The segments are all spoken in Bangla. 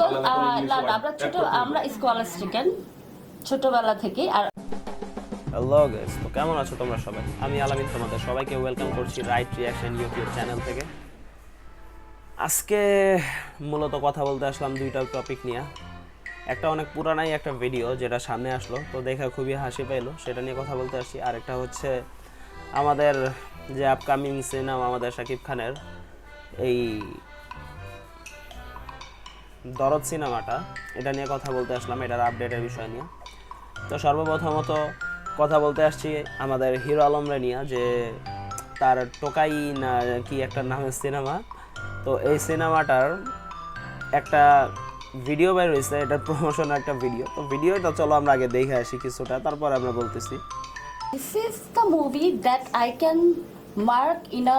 আহ, না না, আমরা ছোট আমরা স্কলার স্টুডেন্ট ছোটবেলা থেকে আর হ্যালো গাইস তো কেমন আছো তোমরা সবাই? আমি আলামিন তোমাদের সবাইকে ওয়েলকাম করছি রাইট রিয়াকশন ইউটিউব চ্যানেল থেকে। আজকে মূলত কথা বলতে আসলাম দুইটা টপিক নিয়ে। একটা অনেক পুরানাই একটা ভিডিও যেটা সামনে আসলো তো দেখে খুবই হাসি পাইলো। সেটা নিয়ে কথা বলতে আসছি আর একটা হচ্ছে আমাদের যে আপকামিং সিনেমা আমাদের শাকিব খানের এই দরদ সিনেমাটা, এটা নিয়ে কথা বলতে আসলাম, এটার আপডেটের বিষয় নিয়ে। তো সর্বপ্রথমত কথা বলতে আসছি আমাদের হিরো আলমরে নিয়ে যে তার টোকাই না কি একটা নামের সিনেমা। তো এই সিনেমাটার একটা ভিডিও বের হয়েছে, এটার প্রমোশন একটা ভিডিও তো ভিডিওটা চলো আমরা আগে দেখে আসি কিছুটা, তারপর আমরা বলতেছি। This is the movie that I can mark in a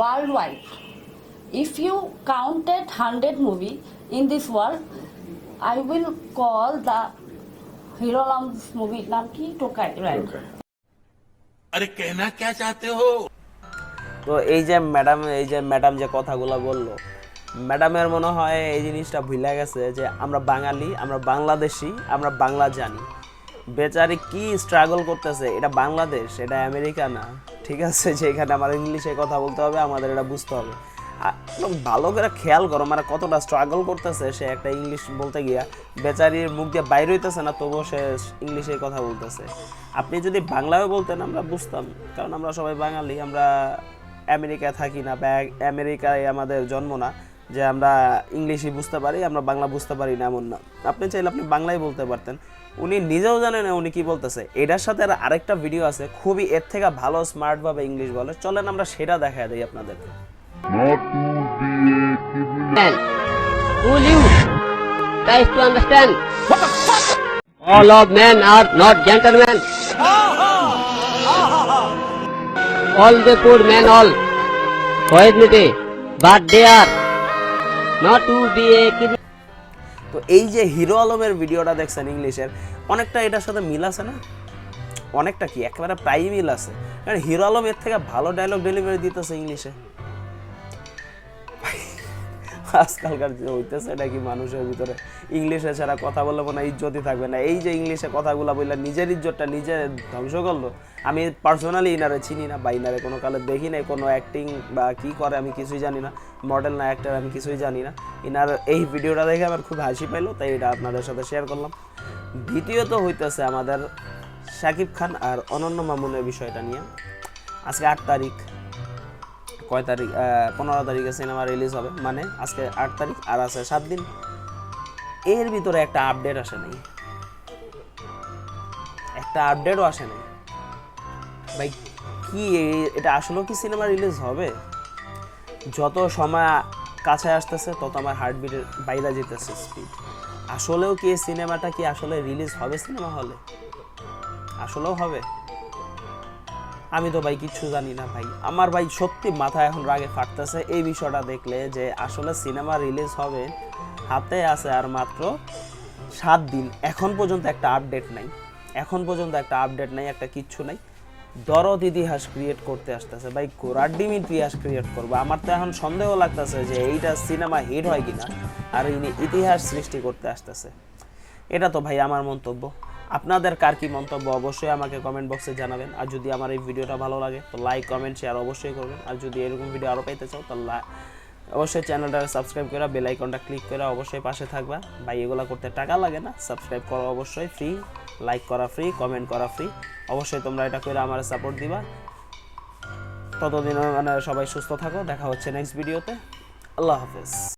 worldwide. if you counted 100 movie in this world i will call the হিরোলামস মুভি নাম কি টোকাই রাইট আরে কেনা কে চাতে হো তো এই যে ম্যাডাম এই যে ম্যাডাম যে কথাগুলো বলল ম্যাডামের মনে হয় এই জিনিসটা ভুলে গেছে যে আমরা বাঙালি আমরা বাংলাদেশি আমরা বাংলা জানি। বেচারি কি স্ট্রাগল করতেছে? এটা বাংলাদেশ এটা আমেরিকা না। ঠিক আছে যে এখানে আমার ইংলিশে কথা বলতে হবে আমাদের এটা বুঝতে হবে। ভালো করে খেয়াল করো মানে কতটা স্ট্রাগল করতেছে সে একটা ইংলিশ বলতে গিয়া। বেচারির মুখ দিয়ে বাইরে হইতেছে না, তবুও সে ইংলিশে কথা বলতেছে। আপনি যদি বাংলায় বলতেন, আমরা বুঝতাম। কারণ আমরা সবাই বাঙালি, আমরা আমেরিকায় থাকি না, বা আমেরিকায় আমাদের জন্ম না, যে আমরা ইংলিশই বুঝতে পারি, আমরা বাংলা বুঝতে পারি না, এমন না। আপনি চাইলে আপনি বাংলাই বলতে পারতেন। উনি নিজেও জানেন না উনি কি বলতেছে। এটার সাথে আর আরেকটা ভিডিও আছে, খুবই এর থেকে ভালো স্মার্টভাবে ইংলিশ বলে। চলেন আমরা সেটা দেখা দিই আপনাদেরকে। Man. Fool you. Tries to understand. All of men are not gentlemen. All the poor men all. Poignity. But they are not to be a criminal. তো এই যে হিরো আলমের ভিডিওটা দেখছেন ইংলিশের অনেকটা এটার সাথে মিল আছে না অনেকটা কি একেবারে প্রায় মিল আছে কারণ হিরো আলম এর থেকে ভালো ডায়লগ ডেলিভারি দিতেছে ইংলিশে আজকালকার যে হইতেছে নাকি মানুষের ভিতরে ইংলিশে ছাড়া কথা বললে মনে ইজ্জতই থাকবে না। এই যে ইংলিশে কথাগুলো বললে নিজের ইজ্জতটা নিজে ধ্বংস করল, আমি পার্সোনালি ইনারে চিনি না বা ইনারে কোনো কালে দেখি নাই, কোনো অ্যাক্টিং বা কি করে আমি কিছুই জানি না মডেল না অ্যাক্টার আমি কিছুই জানি না। ইনার এই ভিডিওটা দেখে আমার খুব হাসি পাইলো, তাই এটা আপনাদের সাথে শেয়ার করলাম। দ্বিতীয়ত হইতেছে আমাদের শাকিব খান আর অনন্য মামুনের বিষয়টা নিয়ে। আজকে আট তারিখ কয় তারিখ পনেরো তারিখে সিনেমা রিলিজ হবে। মানে আজকে আট তারিখ, আর আছে সাত দিন। এর ভিতরে একটা আপডেট আসে নাই। একটা আপডেটও আসে নাই। ভাই, কি এটা আসলেও কি সিনেমা রিলিজ হবে? যত সময় কাছে আসতেছে, তত আমার হার্টবিটের বাইরে যেতেছে স্পিড আসলেও কি এই সিনেমাটা কি আসলে রিলিজ হবে সিনেমা হলে? আসলেও হবে। আমি তো ভাই কিচ্ছু জানি না ভাই। আমার ভাই সত্যি মাথা এখন রাগে ফাটতেছে। এই বিষয়টা দেখলে যে আসলে সিনেমা রিলিজ হবে, হাতে আছে আর মাত্র সাত দিন। এখন পর্যন্ত একটা আপডেট নাই। এখন পর্যন্ত একটা আপডেট নাই, একটা কিচ্ছু নাই। দরদ ইতিহাস ক্রিয়েট করতে আসতেছে। ভাই কোরআর ডিম ইতিহাস ক্রিয়েট করব। আমার তো এখন সন্দেহ লাগতেছে যে এইটা সিনেমা হিট হয় কিনা, আর ইনি ইতিহাস সৃষ্টি করতে আসতেছে। এটা তো ভাই আমার মন্তব্য। আপনাদের কার কি মন্তব্য, অবশ্যই আমাকে কমেন্ট বক্সে জানাবেন। আর যদি আমার এই ভিডিওটা ভালো লাগে, তো লাইক কমেন্ট শেয়ার অবশ্যই করবেন। আর যদি এরকম ভিডিও আরও পাইতে চাও তাহলে অবশ্যই চ্যানেলটা সাবস্ক্রাইব করে বেল আইকনটা ক্লিক করে অবশ্যই পাশে থাকবা। ভাই, এগুলো করতে টাকা লাগে না সাবস্ক্রাইব করা অবশ্যই ফ্রি লাইক করা ফ্রি কমেন্ট করা ফ্রি অবশ্যই তোমরা এটা করে আমার সাপোর্ট দিবা। ততদিন মানে সবাই সুস্থ থাকো, দেখা হচ্ছে নেক্সট ভিডিওতে আল্লাহ হাফেজ।